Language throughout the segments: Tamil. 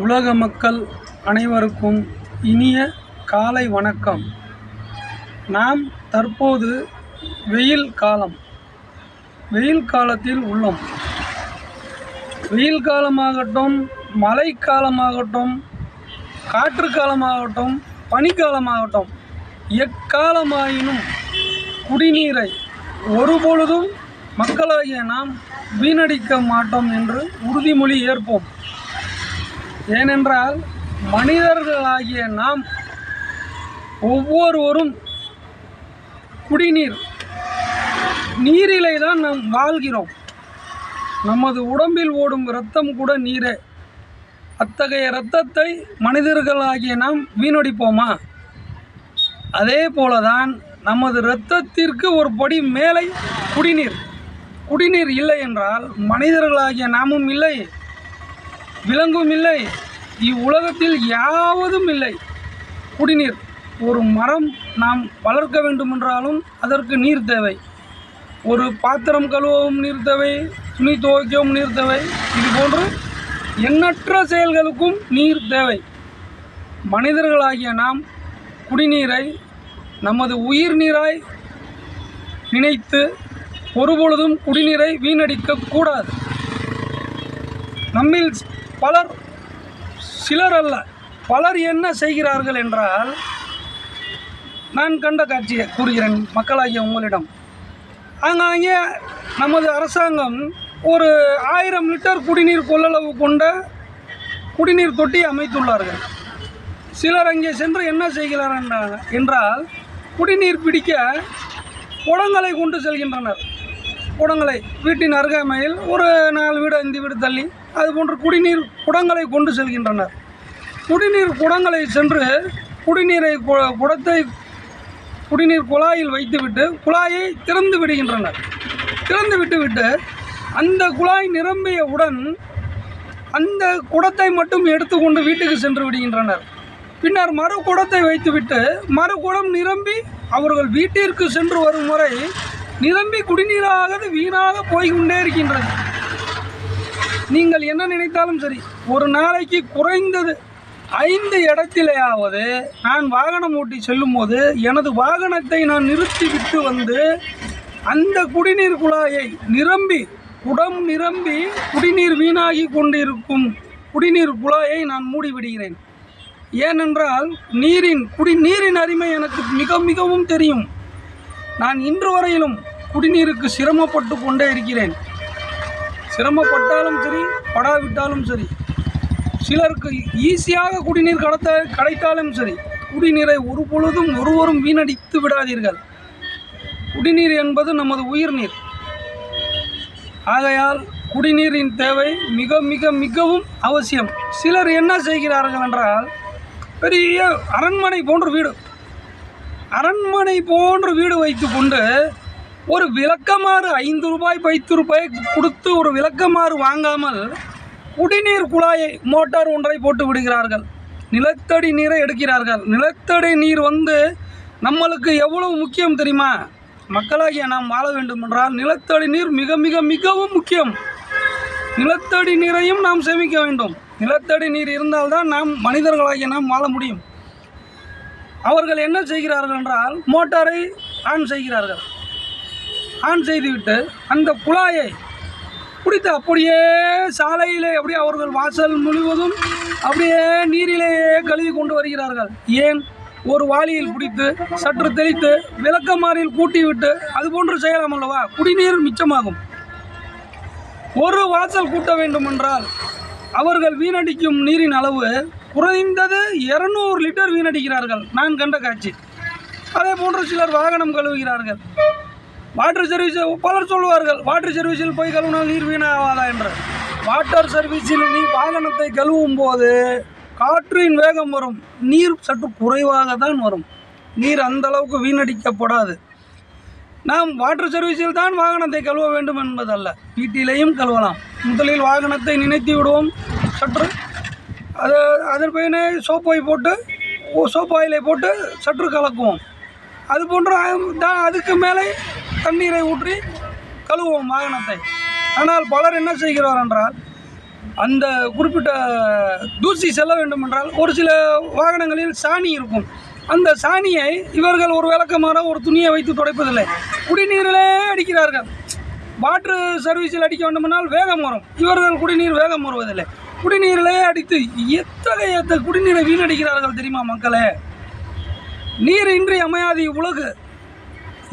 உலக மக்கள் அனைவருக்கும் இனிய காலை வணக்கம். நாம் தற்போது வெயில் காலம். வெயில் காலத்தில் உள்ளோம். வெயில் காலமாகட்டும் மழை காலமாகட்டும் காற்று காலமாகட்டும் பனிக்காலமாகட்டும் எக்காலமாயினும் குடிநீரை ஒருபொழுதும் மக்களாகிய நாம் வீணடிக்க மாட்டோம் என்று உறுதிமொழி ஏற்போம். ஏனென்றால் மனிதர்களாகிய நாம் ஒவ்வொருவரும் குடிநீர் நீரிலே தான் நாம் வாழ்கிறோம். நமது உடம்பில் ஓடும் இரத்தம் கூட நீரே. அத்தகைய இரத்தத்தை மனிதர்களாகிய நாம் வீணடிப்போமா? அதே போலதான் நமது இரத்தத்திற்கு ஒரு படி மேலே குடிநீர். குடிநீர் இல்லை என்றால் மனிதர்களாகிய நாமும் இல்லை. விலங்கும் இல்லை. இவ்வுலகத்தில் யாவதும் இல்லை. குடிநீர் ஒரு மரம் நாம் வளர்க்க வேண்டுமென்றாலும் அதற்கு நீர் தேவை. ஒரு பாத்திரம் கழுவவும் நீர் தேவை துணி துவைக்கவும் நீர் தேவை. இது போன்று எண்ணற்ற செயல்களுக்கும் நீர் தேவை. மனிதர்களாகிய நாம் குடிநீரை நமது உயிர் நீராய் நினைத்து ஒருபொழுதும் குடிநீரை வீணடிக்க கூடாது நம்மில் பலர் சிலர் அல்ல பலர் என்ன செய்கிறார்கள் என்றால் நான் கண்ட காட்சியை கூறுகிறேன் மக்களாகிய உங்களிடம். ஆங்காங்கே நமது அரசாங்கம் ஒரு ஆயிரம் லிட்டர் குடிநீர் கொள்ளளவு கொண்ட குடிநீர் தொட்டி அமைத்துள்ளார்கள். சிலர் அங்கே சென்று என்ன செய்கிறார் என்றால்- என்றால் குடிநீர் பிடிக்க குளங்களை கொண்டு செல்கின்றனர். குடங்களை வீட்டின் அருகாமையில் ஒரு நாலு வீடு ஐந்து வீடு தள்ளி அது போன்று குடிநீர் குடங்களை கொண்டு செல்கின்றனர். குடிநீர் குடங்களை சென்று குடிநீரை கு- குடத்தை குடிநீர் குழாயில் வைத்துவிட்டு குழாயை திறந்து விடுகின்றனர். திறந்து விட்டுவிட்டு அந்த குழாய் நிரம்பியவுடன் அந்த குடத்தை மட்டும் எடுத்துக்கொண்டு வீட்டுக்கு சென்று விடுகின்றனர். பின்னர் மறு குடத்தை வைத்துவிட்டு மறு குடம் நிரம்பி அவர்கள் வீட்டிற்கு சென்று வரும் வரை நிரம்பி குடிநீராக வீணாக போய்கொண்டே இருக்கின்றது. நீங்கள் என்ன நினைத்தாலும் சரி ஒரு நாளைக்கு குறைந்தது ஐந்து இடத்திலேயாவது நான் வாகனம் ஓட்டி செல்லும்போது எனது வாகனத்தை நான் நிறுத்திவிட்டு வந்து அந்த குடிநீர் குழாயை நிரம்பி குடம் நிரம்பி குடிநீர் வீணாகி கொண்டிருக்கும் குடிநீர் குழாயை நான் மூடிவிடுகிறேன் ஏனென்றால் நீரின் குடிநீரின் அருமை எனக்கு மிக மிகவும் தெரியும். நான் இன்று வரையிலும் குடிநீருக்கு சிரமப்பட்டு கொண்டே இருக்கிறேன். சிரமப்பட்டாலும் சரி படாவிட்டாலும் சரி. சிலருக்கு ஈஸியாக குடிநீர் கடத்த கிடைத்தாலும் சரி குடிநீரை ஒரு பொழுதும் ஒருவரும் வீணடித்து விடாதீர்கள். குடிநீர் என்பது நமது உயிர்நீர். ஆகையால் குடிநீரின் தேவை மிக மிக மிகவும் அவசியம். சிலர் என்ன செய்கிறார்கள் என்றால் பெரிய அரண்மனை போன்ற வீடு அரண்மனை போன்ற வீடு வைத்துக்கொண்டு ஒரு விளக்கமாறு ஐந்து ரூபாய் பத்து ரூபாய் கொடுத்து ஒரு விளக்கமாறு வாங்காமல் குடிநீர் குழாயை மோட்டார் ஒன்றை போட்டு விடுகிறார்கள். நிலத்தடி நீரை எடுக்கிறார்கள். நிலத்தடி நீர் வந்து நம்மளுக்கு எவ்வளவு முக்கியம் தெரியுமா? மக்களாகிய நாம் வாழ வேண்டும் என்றால் நிலத்தடி நீர் மிக மிக மிகவும் முக்கியம். நிலத்தடி நீரையும் நாம் சேமிக்க வேண்டும். நிலத்தடி நீர் இருந்தால்தான் நாம் மனிதர்களாகிய நாம் வாழ முடியும். அவர்கள் என்ன செய்கிறார்கள் என்றால் மோட்டாரை ஆன் செய்கிறார்கள். ஆன் செய்துவிட்டு அந்த குழாயை பிடித்து அப்படியே சாலையிலே அப்படியே அவர்கள் வாசல் முழுவதும் அப்படியே நீரிலேயே கழுவி கொண்டு வருகிறார்கள். ஏன்? ஒரு வாளியில் பிடித்து சற்று தெளித்து விளக்கமாறில் கூட்டி விட்டு அது போன்று செய்யலாம் அல்லவா? குடிநீர் மிச்சமாகும். ஒரு வாசல் கூட்ட வேண்டும் என்றால் அவர்கள் வீணடிக்கும் நீரின் அளவு குறைந்தது இருநூறு லிட்டர் வீணடிக்கிறார்கள் நான் கண்ட காட்சி. அதே போன்று சிலர் வாகனம் கழுவுகிறார்கள். வாட்டர் சர்வீஸ் பலர் சொல்வார்கள் வாட்டர் சர்வீஸில் போய் கழுவினால் நீர் வீணாகாதா என்று. வாட்டர் சர்வீஸில் நீ வாகனத்தை கழுவும் போது காற்றின் வேகம் வரும் நீர் சற்று குறைவாக தான் வரும். நீர் அந்த அளவுக்கு வீணடிக்கப்படாது. நாம் வாட்டர் சர்வீஸில் தான் வாகனத்தை கழுவ வேண்டும் என்பதல்ல வீட்டிலேயும் கழுவலாம். முதலில் வாகனத்தை நினைத்து விடுவோம். சற்று அது அதன் பயனே சோப்பை போட்டு சோப் ஆயிலை போட்டு சற்று கலக்குவோம். அது போன்று தான் அதுக்கு மேலே தண்ணீரை ஊற்றி கழுவுவோம் வாகனத்தை ஆனால் பலர் என்ன செய்கிறார் என்றால் அந்த குறிப்பிட்ட தூசி செல்ல வேண்டும் என்றால் ஒரு சில வாகனங்களில் சாணி இருக்கும். அந்த சாணியை இவர்கள் ஒரு விளக்கமாற ஒரு துணியை வைத்து துடைப்பதில்லை. குடிநீரிலே அடிக்கிறார்கள். வாட்ரு சர்வீஸில் அடிக்க வேண்டுமென்றால் வேகம் வரும் இவர்கள் குடிநீர் வேகம் வருவதில்லை குடிநீரிலே அடித்து எத்தகைய குடிநீரை வீணடிக்கிறார்கள் தெரியுமா மக்களே? நீர் இன்றி அமையாதி உலகு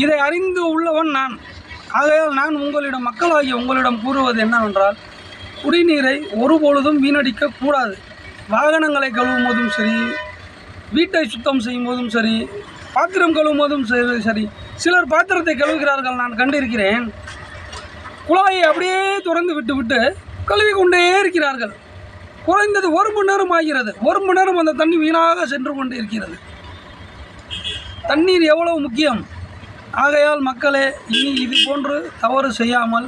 இதை அறிந்து உள்ளவன் நான். ஆகையால் நான் உங்களிடம் மக்களாகிய உங்களிடம் கூறுவது என்னவென்றால் குடிநீரை ஒருபொழுதும் வீணடிக்க கூடாது. வாகனங்களை கழுவும் போதும் சரி வீட்டை சுத்தம் செய்யும் போதும் சரி பாத்திரம் கழுவும் போதும் சரி சிலர் பாத்திரத்தை கழுவுகிறார்கள் நான் கண்டிருக்கிறேன். குழாயை அப்படியே திறந்து விட்டு விட்டு கழுவி கொண்டே இருக்கிறார்கள். குறைந்தது ஒரு மணி நேரம் ஆகிறது. ஒரு மணி நேரம் அந்த தண்ணி வீணாக சென்று கொண்டு இருக்கிறது. தண்ணீர் எவ்வளவு முக்கியம்? ஆகையால் மக்களே இனி இது போன்று தவறு செய்யாமல்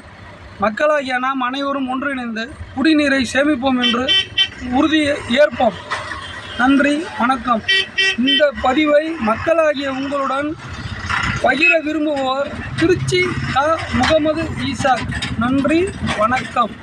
மக்களாகிய நாம் அனைவரும் ஒன்றிணைந்து குடிநீரை சேமிப்போம் என்று உறுதி ஏற்போம். நன்றி வணக்கம். இந்த பதிவை மக்களாகிய உங்களுடன் பகிர விரும்புவோர் திருச்சி க முகமது ஈசாக் நன்றி வணக்கம்.